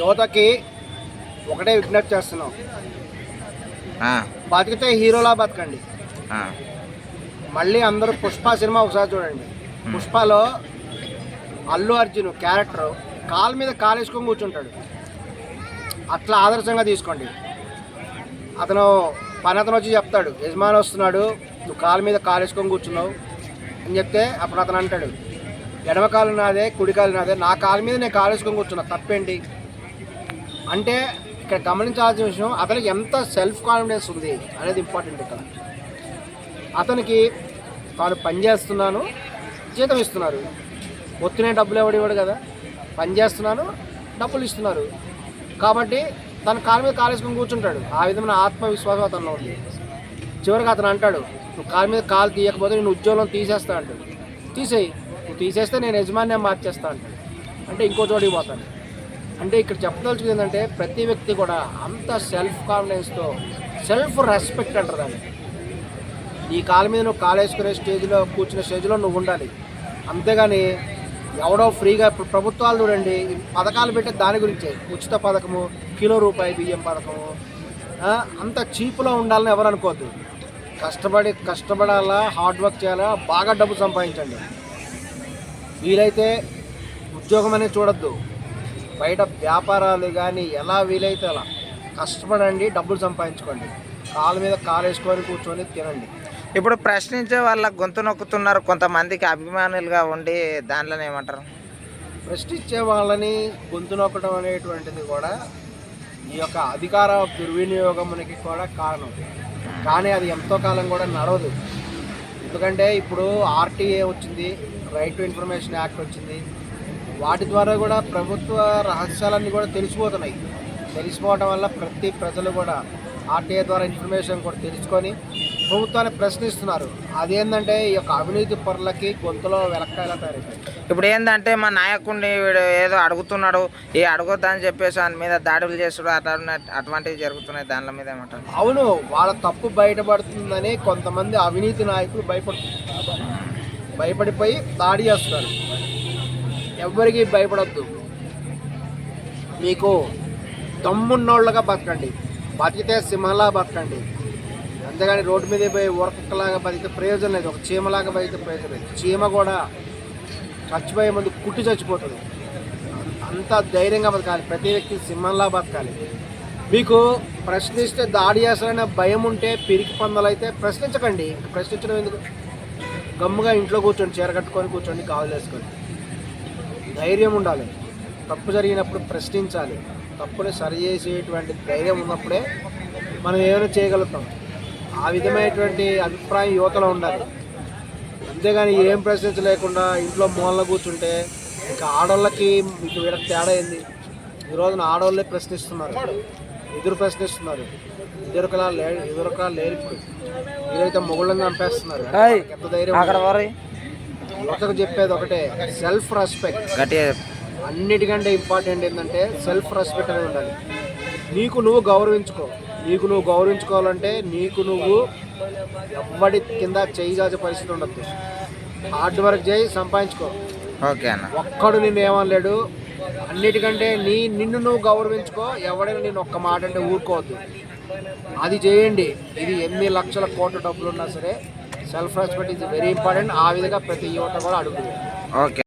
యువతకి ఒకటే విజ్ఞప్తి చేస్తున్నాం. బతికితే హీరోలా బతకండి. మళ్ళీ అందరూ పుష్ప సినిమా ఒకసారి చూడండి. పుష్పలో అల్లు అర్జున్ క్యారెక్టర్ కాలు మీద కాలేసుకొని కూర్చుంటాడు. అట్లా ఆదర్శంగా తీసుకోండి. అతను పని అతను వచ్చి చెప్తాడు యజమాని వస్తున్నాడు నువ్వు కాలు మీద కాలేసుకొని కూర్చున్నావు అని చెప్తే అప్పుడు అతను అంటాడు ఎడమ కాలు నాదే కుడి కాలు నాదే నా కాలు మీద నేను కాలేసుకొని కూర్చున్నా తప్పేంటి? అంటే ఇక్కడ గమనించాల్సిన విషయం అతనికి ఎంత సెల్ఫ్ కాన్ఫిడెన్స్ ఉంది అనేది ఇంపార్టెంట్ ఇక్కడ. అతనికి తాను పని చేస్తున్నాను జీతం ఇస్తున్నారు. ఒత్తినే డబ్బులు ఎవడు ఇవ్వడు కదా. పని చేస్తున్నాను డబ్బులు ఇస్తున్నారు. కాబట్టి తన కాలు మీద కాలేసుకొని కూర్చుంటాడు. ఆ విధమైన ఆత్మవిశ్వాసం అతనిలో ఉంది. చివరికి అతను అంటాడు నువ్వు కాలు మీద కాలు తీయకపోతే నేను ఉద్యోగం తీసేస్తా అంటాడు. తీసేయి నువ్వు తీసేస్తే నేను యజమాన్యం మార్చేస్తా అంటాడు. అంటే ఇంకో చోటికి పోతాను అంటే ఇక్కడ చెప్పదలుచుకుంది ఏంటంటే ప్రతి వ్యక్తి కూడా అంత సెల్ఫ్ కాన్ఫిడెన్స్తో సెల్ఫ్ రెస్పెక్ట్ అంటారు దాన్ని. ఈ కాలు మీద నువ్వు కాలు వేసుకునే స్టేజ్లో కూర్చున్న స్టేజ్లో నువ్వు ఉండాలి. అంతేగాని ఎవడో ఫ్రీగా ఇప్పుడు ప్రభుత్వాలు చూడండి పథకాలు పెట్టే దాని గురించే. ఉచిత పథకము కిలో రూపాయి బియ్యం పథకము అంత చీప్లో ఉండాలని ఎవరు అనుకోవద్దు. కష్టపడి కష్టపడాలా హార్డ్ వర్క్ చేయాలా బాగా డబ్బు సంపాదించండి. వీలైతే ఉద్యోగం అనేది చూడొద్దు. బయట వ్యాపారాలు కానీ ఎలా వీలైతే అలా కష్టపడండి డబ్బులు సంపాదించుకోండి. కాలు మీద కాలు వేసుకొని కూర్చొని తినండి. ఇప్పుడు ప్రశ్నించే వాళ్ళ గొంతు నొక్కుతున్నారు కొంతమందికి అభిమానులుగా ఉండి దాంట్లోనే ఏమంటారు? ప్రశ్నించే వాళ్ళని గొంతు నొక్కడం అనేటువంటిది కూడా ఈ యొక్క అధికార దుర్వినియోగమునికి కూడా కారణం. కానీ అది ఎంతో కాలం కూడా నడవదు. ఎందుకంటే ఇప్పుడు ఆర్టీఏ వచ్చింది రైట్ టు ఇన్ఫర్మేషన్ యాక్ట్ వచ్చింది వాటి ద్వారా కూడా ప్రభుత్వ రహస్యాలన్నీ కూడా తెలిసిపోతున్నాయి. తెలిసిపోవడం వల్ల ప్రతి ప్రజలు కూడా ఆర్టీఏ ద్వారా ఇన్ఫర్మేషన్ కూడా తెలుసుకొని ప్రభుత్వాన్ని ప్రశ్నిస్తున్నారు. అదేంటంటే ఈ యొక్క అవినీతి పరులకి గొంతులో వెలక్కాయలా తయారైపోయింది. ఇప్పుడు ఏంటంటే మా నాయకుడిని వీడు ఏదో అడుగుతున్నాడు ఏ అడగొద్దని చెప్పేసి ఆయన మీద దాడులు చేసుడు అట్లా అటువంటివి జరుగుతున్నాయి దానిల మీద ఏమంటారు? అవును వాళ్ళ తప్పు బయటపడుతుందని కొంతమంది అవినీతి నాయకులు భయపడుతున్నారు. భయపడిపోయి దాడి చేస్తున్నారు. ఎవరికి భయపడద్దు. మీకు దమ్మున్నోళ్ళగా బతకండి. బతికితే సింహంలా బతకండి. అంతేగాని రోడ్డు మీద పోయి ఉరకలాగా బతికితే ప్రయోజనం లేదు. ఒక చీమలాగా బతికితే ప్రయోజనం లేదు. చీమ కూడా చచ్చిపోయే ముందు కుట్టి చచ్చిపోతుంది. అంత ధైర్యంగా బతకాలి. ప్రతి వ్యక్తి సింహంలా బతకాలి. మీకు ప్రశ్నిస్తే దాడి చేస్తారనే భయం ఉంటే పిరికి పందలైతే ప్రశ్నించకండి. ప్రశ్నించడం ఎందుకు? గమ్ముగా ఇంట్లో కూర్చోండి చీర కట్టుకొని కూర్చోండి కావాలి వేసుకొని. ధైర్యం ఉండాలి. తప్పు జరిగినప్పుడు ప్రశ్నించాలి. తప్పుని సరిచేసేటువంటి ధైర్యం ఉన్నప్పుడే మనం ఏమైనా చేయగలుగుతాం. ఆ విధమైనటువంటి అభిప్రాయం యువతలో ఉండాలి. అంతేగాని ఏం ప్రశ్నించలేకుండా ఇంట్లో మూలన కూర్చుంటే ఇంకా ఆడోళ్ళకి మీకు వీళ్ళకి తేడా ఏంది? ఈ రోజున ఆడోళ్ళే ప్రశ్నిస్తున్నారు. ఎదురు ప్రశ్నిస్తున్నారు. ఎదురుకలా లే ఎదురుకలా లేరు ఇప్పుడు మీరైతే మొగుళ్ళని చంపేస్తున్నారు. ఎంత ధైర్యం అక్కడ వారి. యువతకు చెప్పేది ఒకటే సెల్ఫ్ రెస్పెక్ట్ గట్టిగా అన్నిటికంటే ఇంపార్టెంట్ ఏంటంటే సెల్ఫ్ రెస్పెక్ట్ అనేది ఉండాలి. నీకు నువ్వు గౌరవించుకో. నీకు నువ్వు గౌరవించుకోవాలంటే నీకు నువ్వు ఎవ్వడి కింద చేయి జాచే పరిస్థితి ఉండద్దు. హార్డ్ వర్క్ చేయి సంపాదించుకో. ఓకే అన్న. ఒక్కడు నిన్ను ఏమనలేడు. అన్నిటికంటే నీ నిన్ను నువ్వు గౌరవించుకో. ఎవడైనా నేను ఒక్క మాట అంటే ఊరుకోవద్దు. అది చేయండి. ఇది ఎన్ని లక్షల కోట్ల డబ్బులు ఉన్నా సరే self respect is very important ఆ విధంగా ప్రతి యువత కూడా అడుగుతుంది. ఓకే